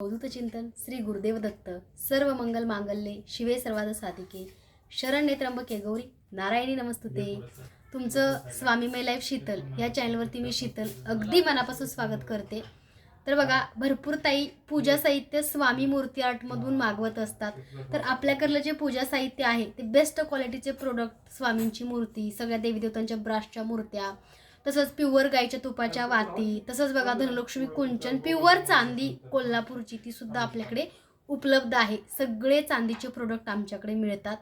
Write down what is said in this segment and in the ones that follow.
अवधूत चिंतन श्री गुरुदेव दत्त सर्व मंगल मांगल्ये शिवे सर्वाद साधिके. शरण त्र्यंबके गौरी नारायणी नमस्तुते. तुमचं स्वामी मै लाईफ शीतल या चॅनलवरती मी शीतल अगदी मनापासून स्वागत करते. तर बघा भरपूर ताई पूजा साहित्य स्वामी मूर्ती आर्टमधून मागवत असतात. तर आपल्याकडलं जे पूजा साहित्य आहे ते बेस्ट क्वालिटीचे प्रोडक्ट स्वामींची मूर्ती सगळ्या देवी देवतांच्या ब्राशच्या मूर्त्या तसंच प्युअर गाईच्या तुपाच्या वाती तसंच बघा धनलक्ष्मी कुंचन प्युअर चांदी कोल्हापूरची ती सुद्धा आपल्याकडे उपलब्ध आहे. सगळे चांदीचे प्रोडक्ट आमच्याकडे मिळतात.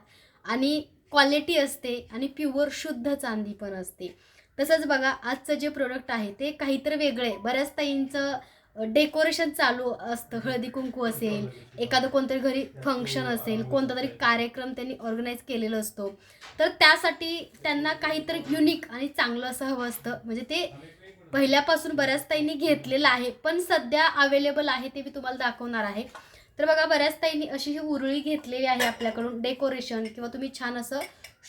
आणि क्वालिटी असते आणि प्युअर शुद्ध चांदी पण असते. तसंच बघा आजचं जे प्रोडक्ट आहे ते काहीतरी वेगळे बऱ्याच ताईंचं डेकोरेशन चालू असतं. हळदी कुंकू असेल एखादं कोणतरी घरी फंक्शन असेल कोणता तरी कार्यक्रम त्यांनी ऑर्गनाईज केलेला असतो. तर त्यासाठी त्यांना काहीतरी युनिक आणि चांगलं असं हवं असतं. म्हणजे ते पहिल्यापासून बऱ्याच ताईंनी घेतलेलं आहे पण सध्या अवेलेबल आहे ते मी तुम्हाला दाखवणार आहे. तर बघा बऱ्याच ताईंनी अशी ही उरुळी घेतलेली आहे आपल्याकडून डेकोरेशन किंवा तुम्ही छान असं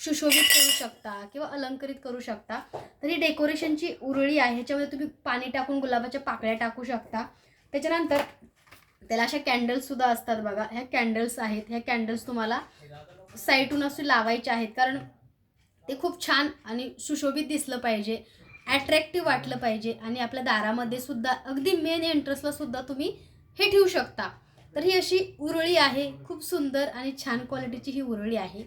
सुशोभित करू शकता किंवा अलंकरित करू शकता. तर ही डेकोरेशनची उरळी आहे. ह्याच्यामध्ये तुम्ही पाणी टाकून गुलाबाच्या पाकळ्या टाकू शकता. त्याच्यानंतर त्याला अशा कॅन्डल्ससुद्धा असतात बघा. ह्या कॅन्डल्स आहेत. ह्या कॅन्डल्स तुम्हाला साईटून असे लावायचे आहेत. कारण ते खूप छान आणि सुशोभित दिसलं पाहिजे. ॲट्रॅक्टिव्ह वाटलं पाहिजे. आणि आपल्या दारामध्ये सुद्धा अगदी मेन एंट्रन्सला सुद्धा तुम्ही हे ठेवू शकता. तर ही अशी उरळी आहे. खूप सुंदर आणि छान क्वालिटीची ही उरळी आहे.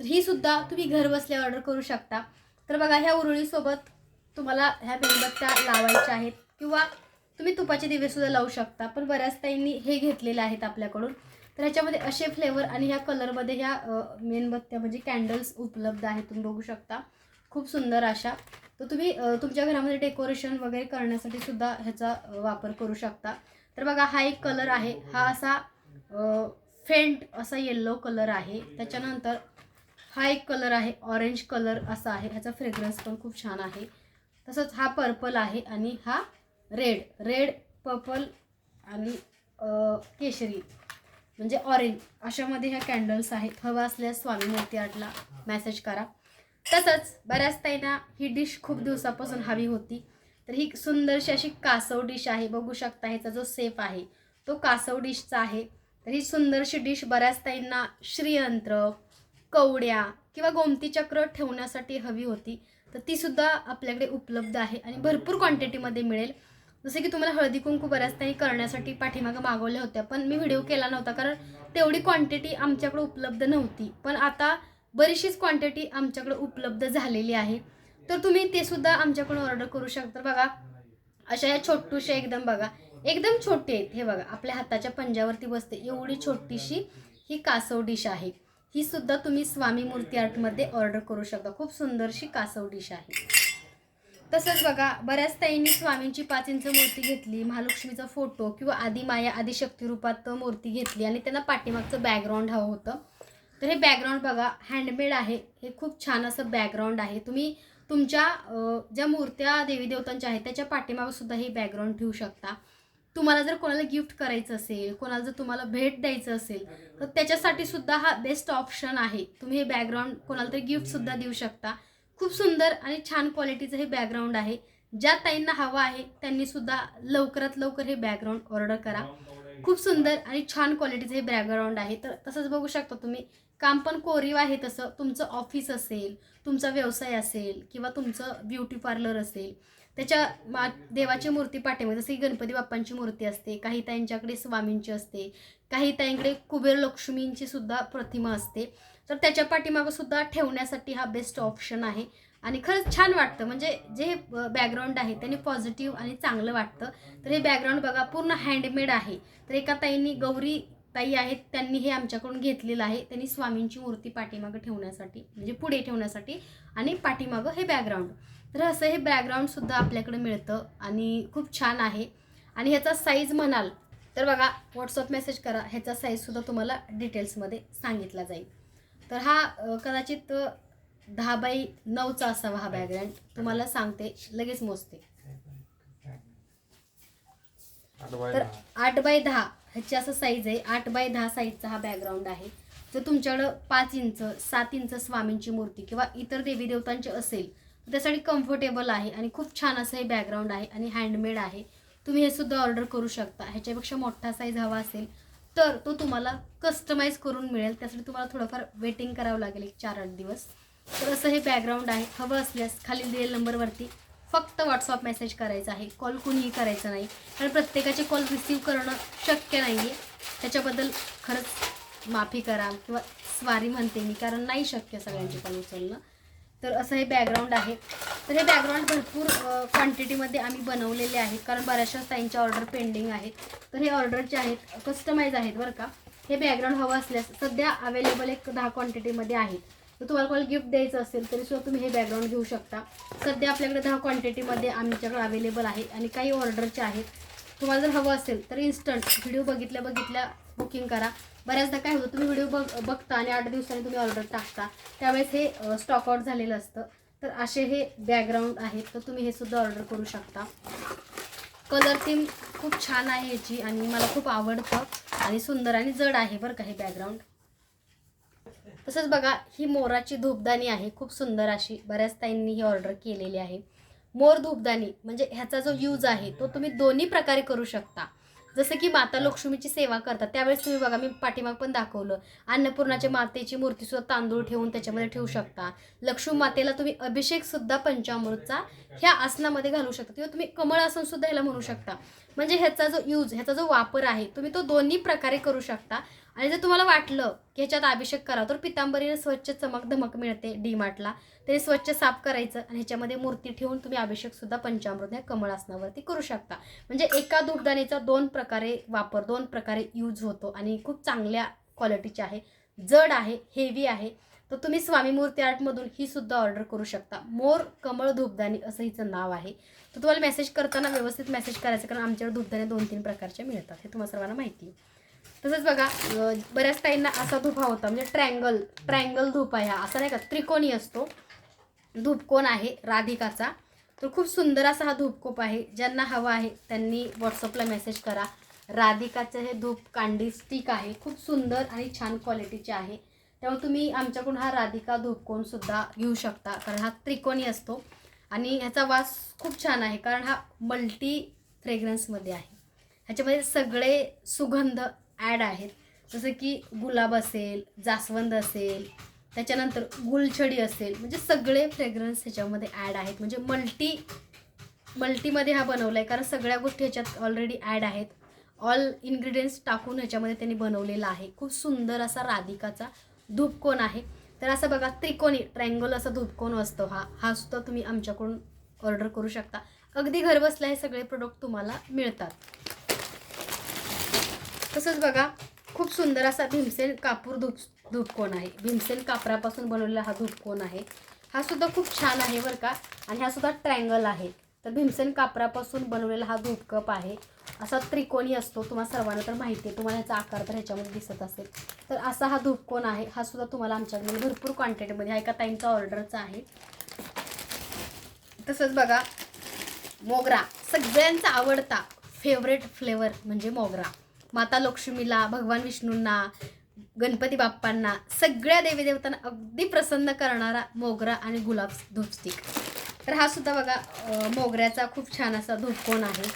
तर ही सुद्धा तुम्ही घर बसल्या ऑर्डर करू शकता. तर बघा ह्या उरळीसोबत तुम्हाला ह्या मेणबत्त्या लावायच्या आहेत किंवा तुम्ही तुपाचे दिवेसुद्धा लावू शकता पण बऱ्याच ताईंनी हे घेतलेले आहेत आपल्याकडून. तर ह्याच्यामध्ये असे फ्लेवर आणि ह्या कलरमध्ये ह्या मेणबत्त्या म्हणजे कॅन्डल्स उपलब्ध आहेत तुम्ही बघू शकता. खूप सुंदर अशा. तर तुम्ही तुमच्या घरामध्ये डेकोरेशन वगैरे करण्यासाठी सुद्धा ह्याचा वापर करू शकता. तर बघा हा एक कलर आहे. हा असा फेंट असा येल्लो कलर आहे. त्याच्यानंतर हा एक कलर आहे ऑरेंज कलर असा आहे. ह्याचा फ्रेग्रन्स पण खूप छान आहे. तसंच हा पर्पल आहे आणि हा रेड रेड पर्पल आणि केशरी. म्हणजे ऑरेंज अशामध्ये ह्या कॅन्डल्स आहेत. हवा असल्यास स्वामी मूर्ती आर्टला मेसेज करा. तसंच बऱ्याच ताईंना ही डिश खूप दिवसापासून हवी होती. तर ही सुंदरशी अशी कासव डिश आहे. बघू शकता ह्याचा जो सेफ आहे तो कासव डिशचा आहे. तर ही सुंदरशी डिश बऱ्याच ताईंना श्रीयंत्र कवड्या किंवा गोमती चक्र ठेवण्यासाठी हवी होती तर ती सुद्धा आपल्याकडे उपलब्ध आहे आणि भरपूर क्वांटिटीमध्ये मिळेल. जसं की तुम्हाला हळदी कुंकू बऱ्याच काही करण्यासाठी पाठीमागं मागवल्या होत्या पण मी व्हिडिओ केला नव्हता कारण तेवढी क्वांटिटी आमच्याकडे उपलब्ध नव्हती. पण आता बरीचशीच क्वांटिटी आमच्याकडे उपलब्ध झालेली आहे. तर तुम्ही ते सुद्धा आमच्याकडून ऑर्डर करू शकता. बघा अशा या छोटूशा एकदम बघा एकदम छोटे आहेत. हे बघा आपल्या हाताच्या पंजावरती बसते. एवढी छोटीशी ही कासव डिश आहे. ही सुद्धा तुम्ही स्वामी मूर्ती आर्टमध्ये ऑर्डर करू शकता. खूप सुंदरशी कासव डिश आहे. तसंच बघा बऱ्याच ताईंनी स्वामींची पाच इंच मूर्ती घेतली महालक्ष्मीचा फोटो किंवा आदिमाया आदिशक्ती रूपात मूर्ती घेतली आणि त्यांना पाठीमागचं बॅकग्राऊंड हवं होतं. तर हे बॅकग्राऊंड बघा हँडमेड आहे. हे खूप छान असं बॅकग्राऊंड आहे. तुम्ही तुमच्या ज्या मूर्त्या देवी देवतांच्या आहेत त्याच्या पाठीमागं सुद्धा हे बॅकग्राऊंड ठेवू शकता. तुम्हाला जर कोणाला गिफ्ट करायचं असेल कोणाला जर तुम्हाला भेट द्यायचं असेल तर त्याच्यासाठी सुद्धा हा बेस्ट ऑप्शन आहे. तुम्ही हे बॅकग्राऊंड कोणाला तरी गिफ्ट सुद्धा देऊ शकता. खूप सुंदर आणि छान क्वालिटीचं हे बॅकग्राऊंड आहे. ज्या ताईंना हवं आहे त्यांनी सुद्धा लवकरात लवकर हे बॅकग्राऊंड ऑर्डर करा. खूप सुंदर आणि छान क्वालिटीचं हे बॅकग्राऊंड आहे. तर तसंच बघू शकता तुम्ही काम पण कोरीव आहे तसं. तुमचं ऑफिस असेल तुमचा व्यवसाय असेल किंवा तुमचं ब्युटी पार्लर असेल त्याच्या मा देवाची मूर्ती पाठीमध्ये जसे की गणपती बाप्पांची मूर्ती असते काही ताईंच्याकडे स्वामींची असते काही ताईंकडे कुबेर लक्ष्मींची सुद्धा प्रतिमा असते. तर त्याच्या पाठीमागं सुद्धा ठेवण्यासाठी हा बेस्ट ऑप्शन आहे. आणि खरंच छान वाटतं. म्हणजे जे बॅकग्राऊंड आहे त्याने पॉझिटिव्ह आणि चांगलं वाटतं. तर हे बॅकग्राऊंड बघा पूर्ण हँडमेड आहे. तर एका ताईंनी गौरी ताई आहेत त्यांनी हे आमच्याकडून घेतलेलं आहे. त्यांनी स्वामींची मूर्ती पाठीमागं ठेवण्यासाठी म्हणजे पुढे ठेवण्यासाठी आणि पाठीमागं हे बॅकग्राऊंड तर असं हे बॅकग्राऊंड सुद्धा आपल्याकडे मिळतं आणि खूप छान आहे. आणि ह्याचा साईज म्हणाल तर बघा व्हॉट्सअप मेसेज करा. ह्याचा साईजसुद्धा तुम्हाला डिटेल्समध्ये सांगितला जाईल. तर हा कदाचित दहा बाय नऊचा असावा हा बॅकग्राऊंड तुम्हाला सांगते लगेच मोजते. तर आठ बाय दहा ह्याची असं साईज आहे. आठ बाय दहा साईजचा हा बॅकग्राऊंड आहे. जर तुमच्याकडं पाच इंच सात इंच स्वामींची मूर्ती किंवा इतर देवी देवतांची असेल त्यासाठी कम्फर्टेबल आहे आणि खूप छान असं हे बॅकग्राऊंड आहे आणि हँडमेड आहे. तुम्ही हे सुद्धा ऑर्डर करू शकता. ह्याच्यापेक्षा मोठा साईज हवा असेल तर तो तुम्हाला कस्टमाइज करून मिळेल. त्यासाठी तुम्हाला थोडंफार वेटिंग करावं लागेल एक चार आठ दिवस. तर असं हे बॅकग्राऊंड आहे. हवं असल्यास खाली दिलेल्या नंबरवरती फक्त व्हॉट्सअप मेसेज करायचा आहे. कॉल कुणीही करायचा नाही. कारण प्रत्येकाचे कॉल रिसीव करणं शक्य नाही आहे त्याच्याबद्दल खरंच माफी करा किंवा स्वारी म्हणते मी कारण नाही शक्य सगळ्यांचे कॉल उचलणं. तर असं हे बॅकग्राऊंड आहे. तर हे बॅकग्राऊंड भरपूर क्वांटिटीमध्ये आम्ही बनवलेले आहेत. कारण बऱ्याचशा ताईंच्या ऑर्डर पेंडिंग आहेत. तर हे ऑर्डरचे आहेत कस्टमाइज आहेत बरं का. हे बॅकग्राऊंड हवं असल्यास सध्या अवेलेबल एक दहा क्वांटिटीमध्ये आहेत. तर तुम्हाला कोणाला गिफ्ट द्यायचं असेल तरी सुद्धा तुम्ही हे बॅकग्राऊंड घेऊ शकता. सध्या आपल्याकडे दहा क्वांटिटीमध्ये आमच्याकडे अवेलेबल आहे. आणि काही ऑर्डरचे आहेत तुम्हाला जर हवं असेल तर इन्स्टंट व्हिडिओ बघितल्या बघितल्या बुकिंग करा. बऱ्याचदा काय होतं तुम्ही व्हिडिओ बघ बघता आणि आठ दिवसांनी तुम्ही ऑर्डर टाकता. त्यावेळेस हे स्टॉकआउट झालेलं असतं. तर असे हे बॅकग्राऊंड आहेत तर तुम्ही हे सुद्धा ऑर्डर करू शकता. कलर थीम खूप छान आहे ह्याची आणि मला खूप आवडतं आणि सुंदर आणि जड आहे बरं का हे बॅकग्राऊंड तसंच बघा ही मोराची धूपदाणी आहे खूप सुंदर अशी. बऱ्याच ताईंनी ही ऑर्डर केलेली आहे. मोर धूपदाणी म्हणजे ह्याचा जो यूज आहे तो तुम्ही दोन्ही प्रकारे करू शकता. जसं की माता लक्ष्मीची सेवा करतात. त्यावेळेस तुम्ही बघा मी पाठीमाग पण दाखवलं. अन्नपूर्णाच्या मातेची मूर्ती सुद्धा तांदूळ ठेवून त्याच्यामध्ये ठेवू शकता. लक्ष्मी मातेला तुम्ही अभिषेक सुद्धा पंचामृतचा ह्या आसनामध्ये घालू शकता. किंवा तुम्ही कमळ आसन सुद्धा ह्याला म्हणू शकता. म्हणजे ह्याचा जो यूज ह्याचा जो वापर आहे तुम्ही तो दोन्ही प्रकारे करू शकता. आणि जर तुम्हाला वाटलं की ह्याच्यात अभिषेक करा तर पितांबरीने स्वच्छ चमक धमक मिळते डी मार्टला ते स्वच्छ साफ करायचं आणि ह्याच्यामध्ये मूर्ती ठेवून तुम्ही अभिषेक सुद्धा पंचामृत या कमळ आसनावरती करू शकता. म्हणजे एका दुग्धानेचा दोन प्रकारे वापर दोन प्रकारे यूज होतो. आणि खूप चांगल्या क्वालिटीचे आहे. जड आहे हेवी आहे. तर तुम्ही स्वामी मूर्ती आर्टमधून ही सुद्धा ऑर्डर करू शकता. मोर कमळ धूपदाणी असं हिचं नाव आहे. तर तुम्हाला मेसेज करताना व्यवस्थित मेसेज करायचं कारण आमच्याकडे धूपदाणे दोन तीन प्रकारच्या मिळतात. हे तुम्हाला सर्वांना माहिती आहे. तसंच बघा बऱ्याच ताईंना असा धूप हा होता म्हणजे ट्रँगल ट्रँगल धूप आहे हा. असा नाही का त्रिकोणी असतो. धूपकोन आहे राधिकाचा. तर खूप सुंदर असा हा धूपकोप आहे. ज्यांना हवा आहे त्यांनी व्हॉट्सअपला मेसेज करा. राधिकाचं हे धूप कांडी स्टिक आहे. खूप सुंदर आणि छान क्वालिटीचे आहे. त्यामुळे तुम्ही आमच्याकडून हा राधिका धूपकोन सुद्धा घेऊ शकता कारण हा त्रिकोणी असतो. आणि ह्याचा वास खूप छान आहे कारण हा मल्टी फ्रेग्रन्समध्ये आहे. ह्याच्यामध्ये सगळे सुगंध ॲड आहेत. जसं की गुलाब असेल जास्वंद असेल त्याच्यानंतर गुलछडी असेल म्हणजे सगळे फ्रेग्रन्स ह्याच्यामध्ये ॲड आहेत. म्हणजे मल्टी मल्टीमध्ये हा बनवला आहे कारण सगळ्या गोष्टी ह्याच्यात ऑलरेडी ॲड आहेत. ऑल इन्ग्रेडियंट्स टाकून ह्याच्यामध्ये त्यांनी बनवलेला आहे. खूप सुंदर असा राधिकाचा धूपकोन आहे. तर असं बघा त्रिकोणी ट्रँगल असा धूपकोन असतो हा. हा सुद्धा तुम्ही आमच्याकडून ऑर्डर करू शकता. अगदी घरबसल्या हे सगळे प्रोडक्ट तुम्हाला मिळतात. तसंच बघा खूप सुंदर असा भीमसेन कापूर धूप धूपकोन आहे. भीमसेन कापरापासून बनवलेला हा धूपकोन आहे. हा सुद्धा खूप छान आहे बरं का. आणि हा सुद्धा ट्रँगल आहे. तर भीमसेन कापरापासून बनवलेला हा धूपकप आहे. असा त्रिकोणी असतो तुम्हाला सर्वांना तर माहिती आहे. तुम्हाला ह्याचा आकार तर ह्याच्यामध्ये दिसत असेल. तर असा हा धूपकोन आहे हा सुद्धा तुम्हाला आमच्याकडे म्हणजे भरपूर क्वांटिटीमध्ये हा एका ताईंचा ऑर्डरचा आहे. तसंच बघा मोगरा. सगळ्यांचा आवडता फेवरेट फ्लेवर म्हणजे मोगरा. माता लक्ष्मीला भगवान विष्णूंना गणपती बाप्पांना सगळ्या देवीदेवतांना अगदी प्रसन्न करणारा मोगरा आणि गुलाब धूपस्टिक. तर हा सुद्धा बघा मोगऱ्याचा खूप छान असा धूपकोन आहे.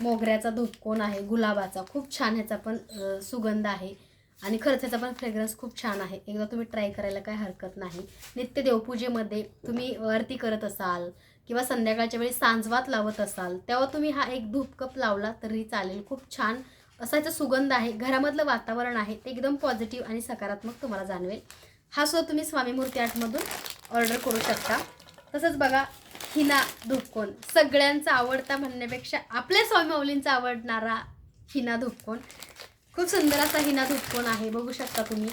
मोगऱ्याचा धूपकोन आहे गुलाबाचा खूप छान ह्याचा पण सुगंध आहे. आणि खरंच ह्याचा पण फ्रेग्रन्स खूप छान आहे. एकदा तुम्ही ट्राय करायला काही हरकत नाही. नित्य देवपूजेमध्ये तुम्ही आरती करत असाल किंवा संध्याकाळच्या वेळी सांजवात लावत असाल तेव्हा तुम्ही हा एक धूपकप लावला तरी चालेल. खूप छान असा याचा सुगंध आहे. घरामधलं वातावरण आहे ते एकदम पॉझिटिव्ह आणि सकारात्मक तुम्हाला जाणवेल. हा सुद्धा तुम्ही स्वामी मूर्ती आर्टमधून ऑर्डर करू शकता. तसंच बघा हिना धुपकोन. सगळ्यांचा आवडता म्हणण्यापेक्षा आपल्या स्वामी माऊलींचा आवडणारा हिना धुपकोन. खूप सुंदर असा हिना धुपकोन आहे बघू शकता तुम्ही.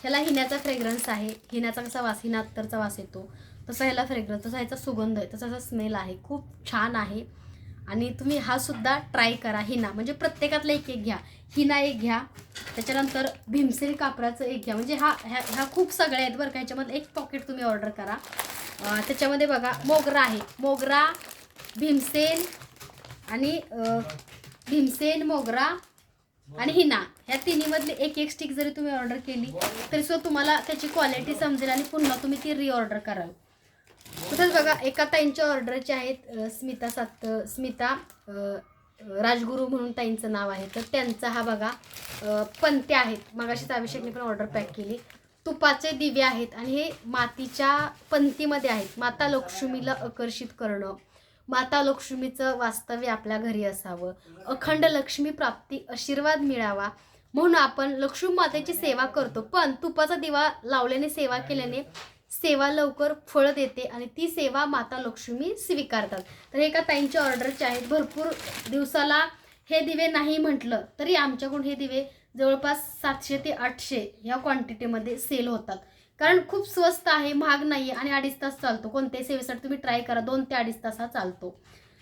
ह्याला हिन्याचा फ्रेग्रन्स आहे. हिन्याचा कसा वास हिना अत्तरचा वास येतो. तसा ह्याला फ्रेग्रन्स तसा ह्याचा सुगंध आहे तसा स्मेल आहे. खूप छान आहे. आणि तुम्ही हा सुद्धा ट्राय करा हिना. म्हणजे प्रत्येकातला एक एक घ्या. हिना एक घ्या. त्याच्यानंतर भीमसेल कापराचं एक घ्या. म्हणजे हा ह्या ह्या खूप सगळ्या आहेत बरं का. ह्याच्यामध्ये एक पॉकेट तुम्ही ऑर्डर करा. त्याच्यामध्ये बघा मोगरा आहे. मोगरा भीमसेन आणि भीमसेन मोगरा आणि हिना. ह्या तिन्हीमधली एक एक स्टिक जरी तुम्ही ऑर्डर केली तरी सुद्धा तुम्हाला त्याची क्वालिटी समजेल आणि पुन्हा तुम्ही ती रिऑर्डर कराल. तसंच बघा एका ताईंच्या ऑर्डरचे आहेत स्मिता सात स्मिता राजगुरू म्हणून ताईंचं नाव आहे. तर त्यांचा हा बघा पंते पंत्या आहेत. मगाशीच अभिषेकने पण ऑर्डर पॅक केली. तुपाचे दिवे आहेत आणि हे मातीच्या पंथीमध्ये आहेत. माता लक्ष्मीला आकर्षित करणं. माता लक्ष्मीचं वास्तव्य आपल्या घरी असावं. अखंड लक्ष्मी प्राप्ती आशीर्वाद मिळावा. म्हणून आपण लक्ष्मी मातेची सेवा करतो. पण तुपाचा दिवा लावल्याने सेवा केल्याने सेवा लवकर फळ देते आणि ती सेवा माता लक्ष्मी स्वीकारतात. तर हे एका ताईंच्या ऑर्डरचे आहेत भरपूर दिवसाला हे दिवे नाही म्हटलं तरी आमच्याकडून हे दिवे जवळपास सातशे ते आठशे ह्या क्वांटिटीमध्ये सेल होतात. कारण खूप स्वस्त आहे महाग नाही आहे आणि अडीच तास चालतो. कोणत्याही सेवेसाठी तुम्ही ट्राय करा दोन ते अडीच तास हा चालतो.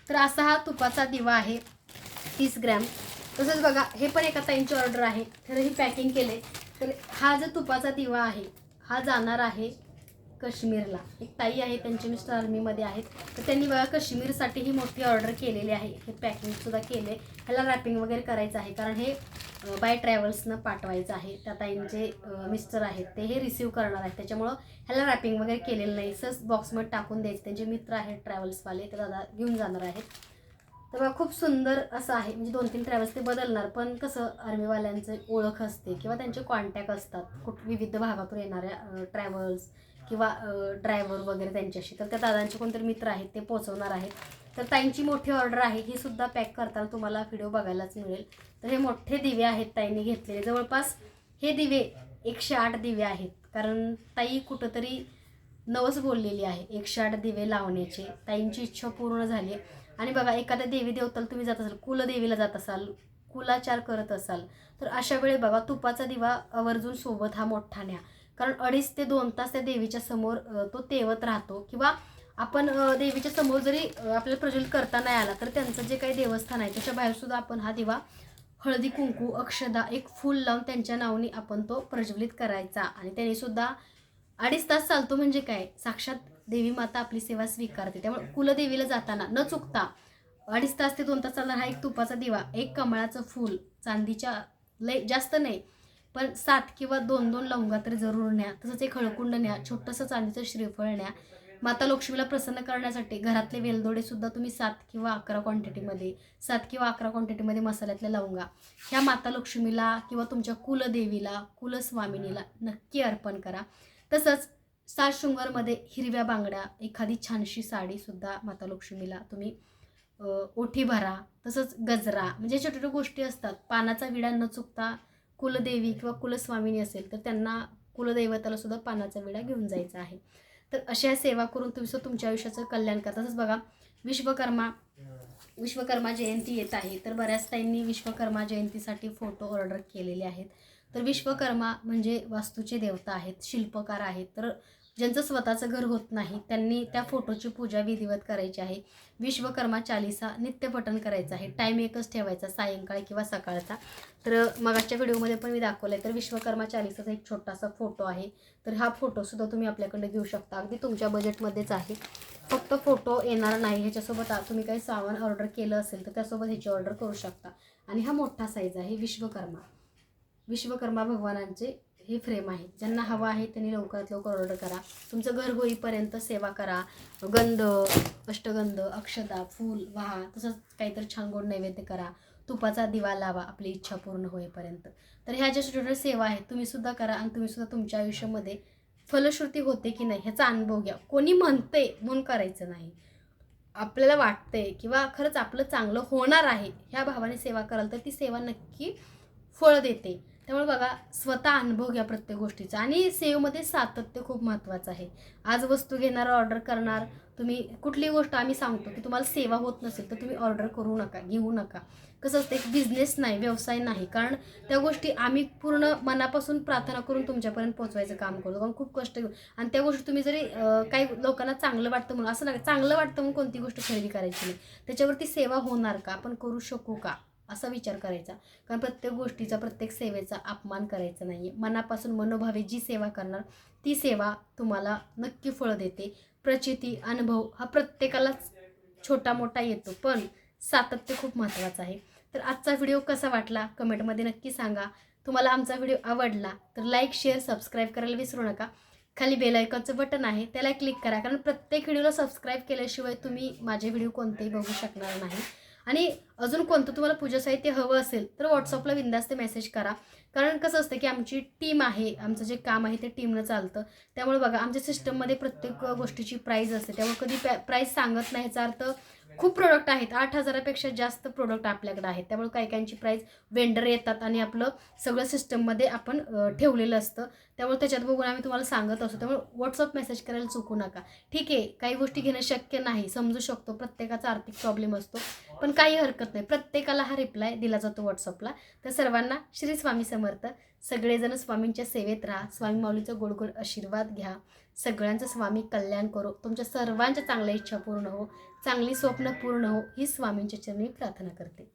तर असा हा तुपाचा दिवा आहे तीस ग्रॅम. तसंच बघा हे पण एका ताईंची ऑर्डर आहे. तर ही पॅकिंग केले. तर हा जो तुपाचा दिवा आहे हा जाणार आहे काश्मीरला. एक ताई आहे त्यांचे मिस्टर आर्मीमध्ये आहेत. तर त्यांनी बघा काश्मीरसाठी ही मोठी ऑर्डर केलेली आहे. हे पॅकिंगसुद्धा केले. ह्याला रॅपिंग वगैरे करायचं आहे. कारण हे बाय ट्रॅव्हल्सनं पाठवायचं आहे. त्या ताईंचे मिस्टर आहेत. ते हे रिसीव करणार आहेत. त्याच्यामुळं ह्याला रॅपिंग वगैरे केलेलं नाही. सहज बॉक्समध्ये टाकून द्यायचं. त्यांचे मित्र आहेत ट्रॅव्हल्सवाले ते दादा घेऊन जाणार आहेत. तर बघा खूप सुंदर असं आहे. म्हणजे दोन तीन ट्रॅव्हल्स ते बदलणार. पण कसं आर्मीवाल्यांचं ओळख असते किंवा त्यांचे कॉन्टॅक्ट असतात. कुठ विविध भागातून येणाऱ्या ट्रॅव्हल्स किंवा ड्रायव्हर वगैरे त्यांच्याशी. तर त्या दादांचे कोणतरी मित्र आहेत. ते पोहोचवणार आहेत. तर ताईंची मोठी ऑर्डर आहे. ही सुद्धा पॅक करताना तुम्हाला व्हिडिओ बघायलाच मिळेल. तर हे मोठे दिवे आहेत ताईंनी घेतलेले. जवळपास हे दिवे एकशे आठ दिवे आहेत. कारण ताई कुठंतरी नवस बोललेली आहे. एकशे आठ दिवे लावण्याची. ताईंची इच्छा पूर्ण झाली आणि बघा एखाद्या देवी देवताला तुम्ही जात असाल कुलदेवीला जात असाल कुलाचार करत असाल तर अशा वेळी बघा तुपाचा दिवा आवर्जून सोबत हा मोठा न्या. कारण अडीच ते दोन तास त्या देवीच्या समोर तो तेवत राहतो किंवा आपण देवीच्या समोर जरी आपल्याला प्रज्वलित करता नाही आला तर त्यांचं जे काही देवस्थान आहे त्याच्या बाहेर सुद्धा आपण हा दिवा हळदी कुंकू अक्षदा एक फूल लावून त्यांच्या नावाने आपण तो प्रज्वलित करायचा. आणि त्याने सुद्धा अडीच तास चालतो म्हणजे काय? साक्षात देवी माता आपली सेवा स्वीकारते. त्यामुळे कुलदेवीला जाताना न चुकता अडीच तास ते दोन तास चालणार हा एक तुपाचा दिवा एक कमळाचं फूल चांदीच्या लय जास्त नाही पण सात किंवा दोन दोन लवंगा तरी जरूर न्या. तसंच एक हळकुंड न्या छोटंसं चांदीचं श्रीफळ न्या. माता लक्ष्मीला प्रसन्न करण्यासाठी घरातले वेलदोडे सुद्धा तुम्ही सात किंवा अकरा क्वांटिटीमध्ये सात किंवा अकरा क्वांटिटीमध्ये मसाल्यातल्या लवंगा ह्या माता लक्ष्मीला किंवा तुमच्या कुलदेवीला कुलस्वामिनीला नक्की अर्पण करा. तसंच सात शृंगारमध्ये हिरव्या बांगड्या एखादी छानशी साडीसुद्धा माता लक्ष्मीला तुम्ही ओठी भरा. तसंच गजरा म्हणजे छोट्या छोट्या गोष्टी असतात. पानाचा विडा न चुकता कुलदेवी किंवा कुलस्वामिनी असेल तर त्यांना कुलदैवताला सुद्धा पानाचा विडा घेऊन जायचा आहे. तर अशा सेवा करून तुम्ही तुमच्या आयुष्याचं कल्याण करा. तसंच बघा विश्वकर्मा विश्वकर्मा जयंती येत आहे. तर बऱ्याच ताईंनी विश्वकर्मा जयंतीसाठी फोटो ऑर्डर केलेले आहेत. तर विश्वकर्मा म्हणजे वास्तूचे देवता आहेत शिल्पकार आहेत. तर ज्यांचं स्वतःचं घर होत नाही त्यांनी त्या फोटोची पूजा विधिवत करायची आहे. विश्वकर्मा चालिसा नित्यपठण करायचं आहे. टाईम एकच ठेवायचा सायंकाळ किंवा सकाळचा. तर मगाच्या व्हिडिओमध्ये पण मी दाखवलं आहे तर विश्वकर्मा चालिसाचा एक छोटासा फोटो आहे. तर हा फोटोसुद्धा तुम्ही आपल्याकडे घेऊ शकता. अगदी तुमच्या बजेटमध्येच आहे. फक्त फोटो येणार नाही. ह्याच्यासोबत तुम्ही काही सामान ऑर्डर केलं असेल तर त्यासोबत ह्याची ऑर्डर करू शकता. आणि हा मोठा साईज आहे विश्वकर्मा. विश्वकर्मा भगवानांचे हे फ्रेम आहे ज्यांना हवा आहे त्यांनी लवकरात लवकर ऑर्डर करा. तुमचं घर होईपर्यंत सेवा करा. गंध अष्टगंध अक्षदा फूल वाहा तसंच काहीतरी छान गोड नैवेद्य करा. तुपाचा दिवा लावा आपली इच्छा पूर्ण होईपर्यंत. तर ह्या ज्या छोट्या सेवा आहेत तुम्हीसुद्धा करा आणि तुम्हीसुद्धा तुमच्या आयुष्यामध्ये फलश्रुती होते की नाही ह्याचा अनुभव घ्या. कोणी म्हणते म्हणून करायचं नाही. आपल्याला वाटतंय किंवा खरंच आपलं चांगलं होणार आहे ह्या भावाने सेवा कराल तर ती सेवा नक्की फळ देते. त्यामुळे बघा स्वतः अनुभव घ्या प्रत्येक गोष्टीचा. आणि सेवेमध्ये सातत्य खूप महत्त्वाचं आहे. आज वस्तू घेणार ऑर्डर करणार तुम्ही कुठली गोष्ट आम्ही सांगतो की तुम्हाला सेवा होत नसेल तर तुम्ही ऑर्डर करू नका घेऊ नका. कसं असतं एक बिझनेस नाही व्यवसाय नाही. कारण त्या गोष्टी आम्ही पूर्ण मनापासून प्रार्थना करून तुमच्यापर्यंत पोहोचवायचं काम करतो. कारण खूप कष्ट घेऊ आणि त्या गोष्टी तुम्ही जरी काही लोकांना चांगलं वाटतं म्हणून असं नाही चांगलं वाटतं म्हणून कोणती गोष्ट खरेदी करायची नाही. त्याच्यावरती सेवा होणार का? आपण करू शकू का? असा विचार करायचा. कारण प्रत्येक गोष्टीचा प्रत्येक सेवेचा अपमान करायचा नाही आहे मनापासून मनोभावे जी सेवा करणार ती सेवा तुम्हाला नक्की फळ देते. प्रचिती अनुभव हा प्रत्येकालाच छोटा मोठा येतो. पण सातत्य खूप महत्त्वाचं आहे. तर आजचा व्हिडिओ कसा वाटला? कमेंटमध्ये नक्की सांगा. तुम्हाला आमचा व्हिडिओ आवडला तर लाईक शेअर सबस्क्राईब करायला विसरू नका. खाली बेलायकॉनचं बटन आहे त्याला क्लिक करा. कारण प्रत्येक व्हिडिओला सबस्क्राईब केल्याशिवाय तुम्ही माझे व्हिडिओ कोणतेही बघू शकणार नाही. आणि अजून कोणतं तुम्हाला पूजा साहित्य हवं असेल तर व्हॉट्सअपला बिंदास्त मेसेज करा. कारण कसं असतं की आमची टीम आहे आमचं जे काम आहे ते टीमनं चालतं. त्यामुळे बघा आमच्या सिस्टममध्ये प्रत्येक गोष्टीची प्राईज असते. त्यामुळे कधी प्राईज सांगत नाही याचा अर्थ खूप प्रोडक्ट आहेत. आठ हजारापेक्षा जास्त प्रोडक्ट आपल्याकडे आहेत. त्यामुळे काही काहींची प्राईस वेंडर येतात आणि आपलं सगळं सिस्टममध्ये आपण ठेवलेलं असतं. त्यामुळे त्याच्यात बघून आम्ही तुम्हाला सांगत असतो. त्यामुळे व्हॉट्सअप मेसेज करायला चुकू नका. ठीक आहे काही गोष्टी घेणं शक्य नाही समजू शकतो. प्रत्येकाचा आर्थिक प्रॉब्लेम असतो. पण काही हरकत नाही. प्रत्येकाला हा रिप्लाय दिला जातो व्हॉट्सअपला तर सर्वांना श्री स्वामी समर्थ. सगळेजण स्वामींच्या सेवेत राहा. स्वामी माऊलीचा गोडगोड आशीर्वाद घ्या. सगळ्यांचं स्वामी कल्याण करो. तुमच्या सर्वांच्या चांगल्या इच्छा पूर्ण हो. चांगली स्वप्न पूर्ण हो ही स्वामींच्या चरणी प्रार्थना करते.